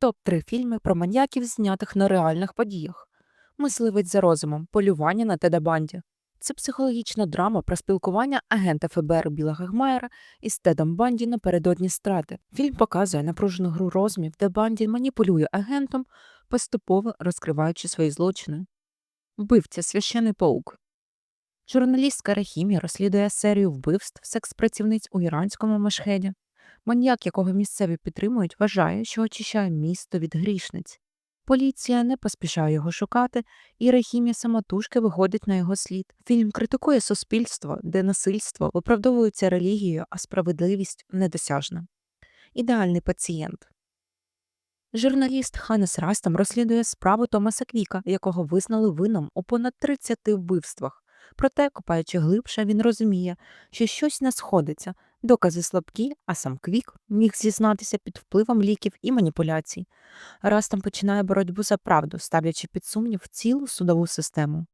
Топ-3 фільми про маньяків, знятих на реальних подіях. Мисливець за розумом, полювання на Теда Банді. Це психологічна драма про спілкування агента ФБР Біла Гегмайера із Тедом Банді напередодні страти. Фільм показує напружену гру розумів, де Банді маніпулює агентом, поступово розкриваючи свої злочини. Вбивця священий паук. Журналістка Рахімі розслідує серію вбивств секс-працівниць у іранському Мешхеді. Маньяк, якого місцеві підтримують, вважає, що очищає місто від грішниць. Поліція не поспішає його шукати, і Рахімі самотужки виходить на його слід. Фільм критикує суспільство, де насильство виправдовується релігією, а справедливість недосяжна. Ідеальний пацієнт. Журналіст Ханес Растам розслідує справу Томаса Квіка, якого визнали винним у понад 30 вбивствах. Проте, копаючи глибше, він розуміє, що щось не сходиться, докази слабкі, а сам Квік міг зізнатися під впливом ліків і маніпуляцій. Растам починає боротьбу за правду, ставлячи під сумнів цілу судову систему.